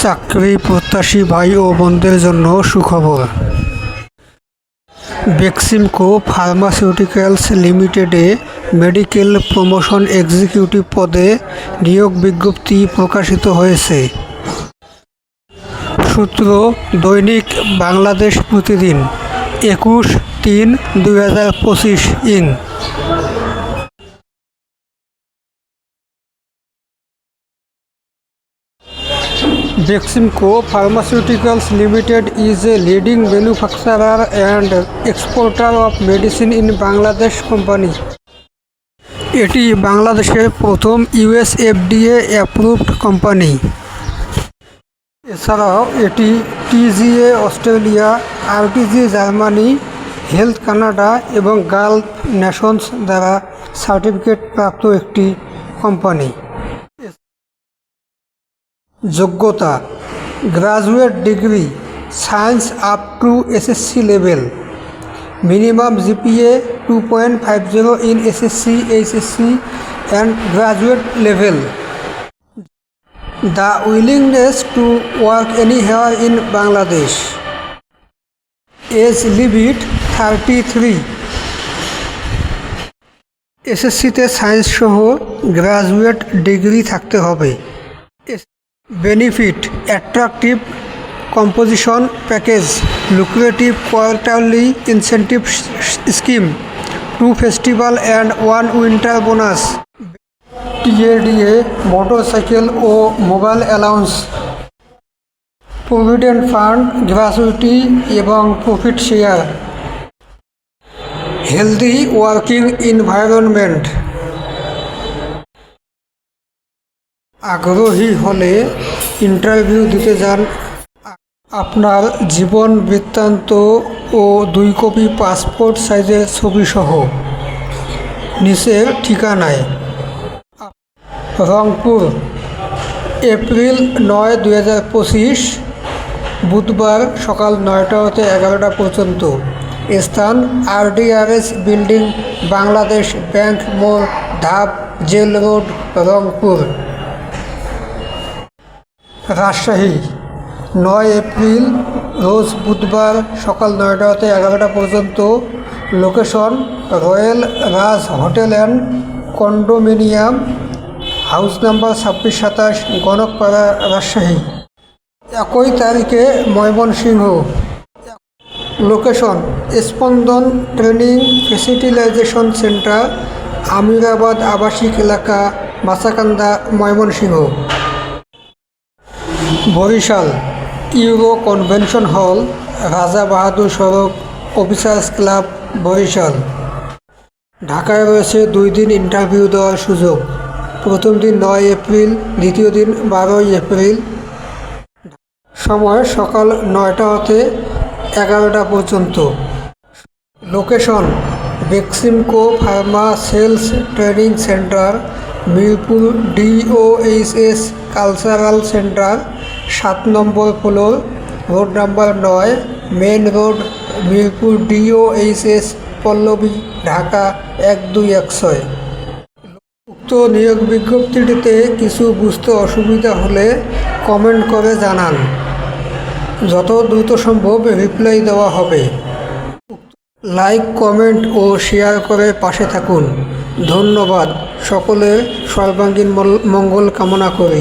চাকরি, প্রত্যাশী ভাই ও বোনদের জন্য সুখবর। বেক্সিমকো ফার্মাসিউটিক্যালস লিমিটেডে মেডিকেল প্রমোশন এক্সিকিউটিভ পদে নিয়োগ বিজ্ঞপ্তি প্রকাশিত হয়েছে। সূত্র, দৈনিক বাংলাদেশ প্রতিদিন, একুশ তিন দুই হাজার পঁচিশ ইং। Beximco Pharmaceuticals Limited is a leading manufacturer and exporter of medicine in Bangladesh company. এটি বাংলাদেশের প্রথম ইউএসএফডিএ অ্যাপ্রুভড কোম্পানি এছাড়াও এটি TGA Australia RTG Germany Health Canada এবং গালফ নেশনস দ্বারা সার্টিফিকেট প্রাপ্ত একটি কোম্পানি যোগ্যতা graduate degree science up to SSC level minimum GPA two point five zero in SSC HSC and graduate level the willingness to work anywhere in Bangladesh age limit thirty three এসএসসিতে science সহ graduate degree থাকতে হবে। Benefit, attractive composition package lucrative quarterly incentive scheme two festival and one winter bonus TA DA motorcycle O mobile allowance provident fund gratuity এবং profit share healthy working environment আগ্রহী হলে interview দিতে যান। আপনার জীবন বৃত্তান্ত ও দুই কপি পাসপোর্ট সাইজের ছবি সহ নিচের ঠিকানায়। রংপুর, এপ্রিল নয়, দুই হাজার পঁচিশ, বুধবার সকাল নয়টা হতে এগারোটা পর্যন্ত। স্থান আরডিআরএস বিল্ডিং, বাংলাদেশ ব্যাংক মোড় ধাপ জেল রোড, রংপুর। রাজশাহী। নয় এপ্রিল, রোজ বুধবার সকাল নয়টা হতে এগারোটা পর্যন্ত location Royal Raj Hotel and Condominium, house number ছাব্বিশ সাতাশ, গণকপাড়া, রাজশাহী। একই তারিখে Mymensingh. Location, Spandan training facilitation centre, Amirabad আবাসিক এলাকা Mashakanda Mymensingh. Barishal Euro Convention Hall, Raja Bahadur সড়ক অফিসার্স ক্লাব, বরিশাল। ঢাকায় রয়েছে দুই দিন ইন্টারভিউ দেওয়ার সুযোগ। প্রথম দিন নয় এপ্রিল, দ্বিতীয় দিন বারোই এপ্রিল। সময় সকাল নয়টা হতে এগারোটা পর্যন্ত। Location, Beximco pharma sales training centre Mirpur DOHS cultural centre, সাত নম্বর ফ্লোর, রোড নাম্বার নয় main road, Mirpur DOHS, Pallabi, Dhaka এক দুই এক ছয়। উক্ত নিয়োগ বিজ্ঞপ্তিটিতে কিছু বুঝতে অসুবিধা হলে কমেন্ট করে জানান। যত দ্রুত সম্ভব রিপ্লাই দেওয়া হবে। লাইক কমেন্ট ও শেয়ার করে পাশে থাকুন। ধন্যবাদ। সকলে সর্বাঙ্গীন মঙ্গল কামনা করি।